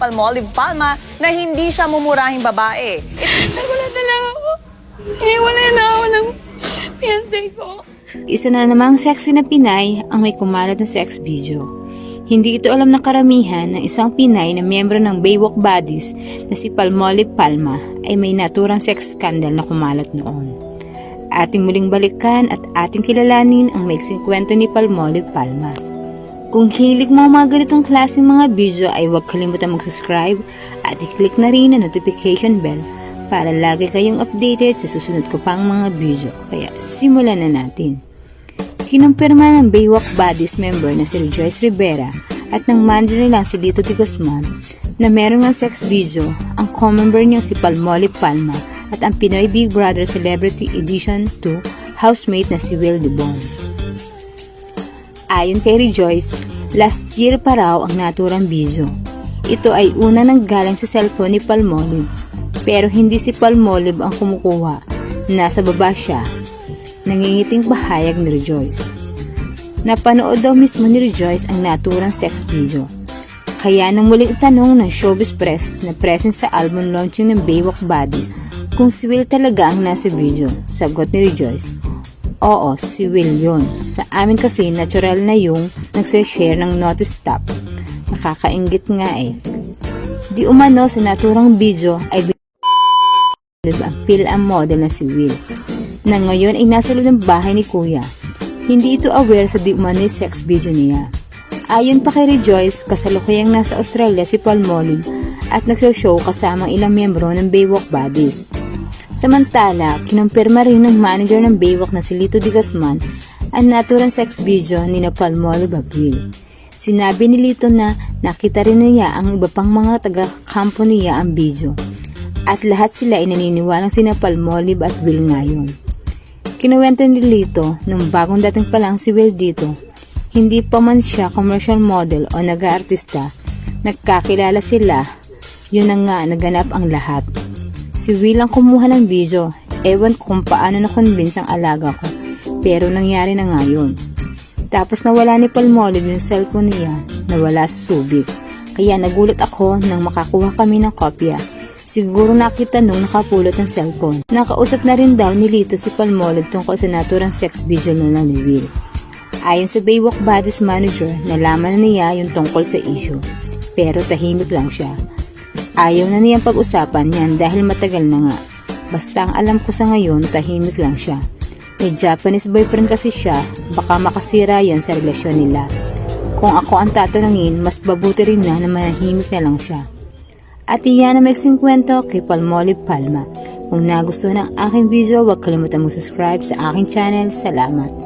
Si Palmolive Palma na hindi siya mumurahing babae. Wala na lang ako. Eh, wala na ako ng fiancé ko. Isa na namang sexy na Pinay ang may kumalat na sex video. Hindi ito alam ng karamihan ng isang Pinay na miyembro ng Baywalk Buddies na si Palmolive Palma ay may naturang sex scandal na kumalat noon. Ating muling balikan at ating kilalanin ang maiksing kwento ni Palmolive Palma. Kung hilig mo mga ganitong klaseng mga video ay huwag kalimutan mag-subscribe at i-click na rin ang notification bell para lagi kayong updated sa susunod ko pang mga video. Kaya simulan na natin. Kinumpirma ng Baywalk Buddies member na si Joyce Rivera at ng manager nilang si Lito de Guzman na meron ng sex video ang co-member niyang si Palmolive Palma at ang Pinoy Big Brother Celebrity Edition 2 housemate na si Will Debon. Ayon kay Rejoice, last year pa raw ang naturang video. Ito ay una nang galing sa cellphone ni Palmolive. Pero hindi si Palmolive ang kumukuha. Nasa baba siya. Nangingiting bahayag ni Rejoice. Napanood daw mismo ni Rejoice ang naturang sex video. Kaya nang muling tanong ng Showbiz Press na present sa album launching ng Baywalk Buddies kung si Will talaga ang nasa video, sagot ni Rejoice, Oo, si Will yun. Sa amin kasi natural na yung nagse-share ng notice stop. Nakakaingit nga eh. Di umano sa naturang video ay bin- ang film model na si Will. Na ngayon ay nasa loob ng bahay ni Kuya. Hindi ito aware sa di umano yung sex video niya. Ayon pa kay Rejoice, kasalukuyang nasa Australia si Palmolive at nagsoshow kasamang ilang miyembro ng Baywalk Buddies. Samantala, kinumpirma rin ng manager ng Baywalk na si Lito Di Guzman ang naturang sex video ni na Palmolive at Will. Sinabi ni Lito na nakita rin niya ang iba pang mga taga-kampo niya ang video. At lahat sila ay naniniwalang sina Palmolive at Will ngayon. Kinuwento ni Lito nung bagong dating pa lang si Will dito, hindi pa man siya commercial model o nag-aartista, nagkakilala sila, yun na nga naganap ang lahat. Si Will ang kumuha ng video, ewan kung paano na-convince ang alaga ko, pero nangyari na nga yun. Tapos nawala ni Palmolive yung cellphone niya, nawala sa subik. Kaya nagulat ako nang makakuha kami ng kopya. Siguro nakita nung nakapulot ang cellphone. Nakausap na rin daw ni Lito si Palmolive tungkol sa naturang sex video na ni Will. Ayon sa Baywalk Buddies manager, nalaman na niya yung tungkol sa issue. Pero tahimik lang siya. Ayaw na niyang pag-usapan yan dahil matagal na nga. Basta ang alam ko sa ngayon, tahimik lang siya. May Japanese boyfriend kasi siya, baka makasira yan sa relasyon nila. Kung ako ang tatanungin, mas babuti rin na na manahimik na lang siya. At iyan ang maiksing kwento kay Palmolive Palma. Kung nagustuhan ang aking video, huwag kalimutan mag-subscribe sa aking channel. Salamat!